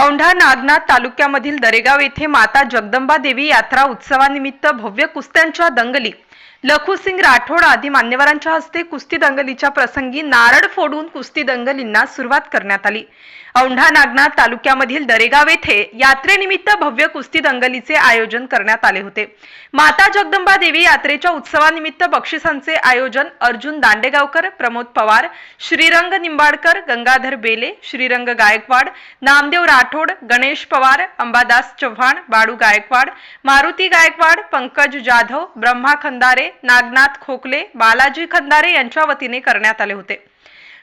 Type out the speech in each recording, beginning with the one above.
औंढा नागनाथ तालुक्यामधील दरेगाव येथे माता जगदंबा देवी यात्रा उत्सवानिमित्त भव्य कुस्त्यांच्या दंगली. लखुसिंग राठोड आदी मान्यवरांच्या हस्ते कुस्ती दंगलीच्या प्रसंगी नारळ फोडून कुस्ती दंगलींना सुरुवात करण्यात आली. औंढा नागनाथ तालुक्यामधील दरेगाव येथे यात्रेनिमित्त भव्य कुस्ती दंगलीचे आयोजन करण्यात आले होते. माता जगदंबा देवी यात्रेच्या उत्सवानिमित्त बक्षिसांचे आयोजन अर्जुन दांडेगावकर प्रमोद पवार श्रीरंग निंबाडकर गंगाधर बेले श्रीरंग गायकवाड नामदेव राठोड गणेश पवार अंबादास चव्हाण बाळू गायकवाड मारुती गायकवाड पंकज जाधव ब्रह्मा खंदारे नागनाथ खोकले बालाजी खंदारे यांच्या वतीने करण्यात आले होते.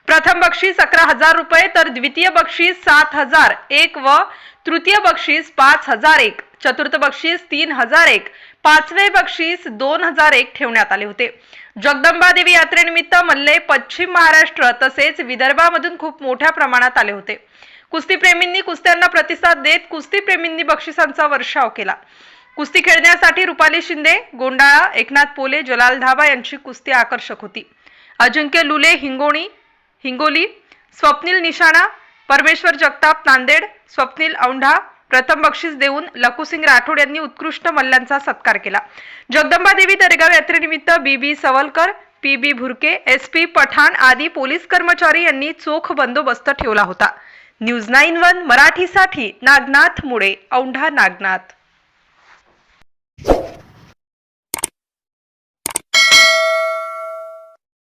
प्रथम बक्षीस अकरा हजार रुपये तर द्वितीय बक्षीस सात हजार एक व तृतीय बक्षीस पाच हजार एक. चतुर्थ बक्षीस तीन हजार एक. पाचवे बक्षीस दोन हजार एक ठेवण्यात आले होते. जगदंबा देवी यात्रेनिमित्त मल्ले पश्चिम महाराष्ट्र तसेच विदर्भामधून खूप मोठ्या प्रमाणात आले होते. कुस्तीप्रेमींनी कुस्त्यांना प्रतिसाद देत कुस्तीप्रेमींनी बक्षिसांचा वर्षाव केला. कुस्ती खेळण्यासाठी रुपाली शिंदे गोंडाळा एकनाथ पोले जलाल धाबा यांची कुस्ती आकर्षक होती. अजिंक्य लुले हिंगोणी हिंगोली स्वप्नील निशाणा परमेश्वर जगताप नांदेड स्वप्नील औंढा प्रथम बक्षीस देऊन लखुसिंग राठोड यांनी उत्कृष्ट मल्ल्यांचा सत्कार केला. जगदंबा देवी दरेगाव यात्रेनिमित्त B B Sawalkar P B Bhurke S P Pathan आदी पोलीस कर्मचारी यांनी चोख बंदोबस्त ठेवला होता. न्यूज नाईन वन मराठीसाठी नागनाथ मुळे औंढा नागनाथ.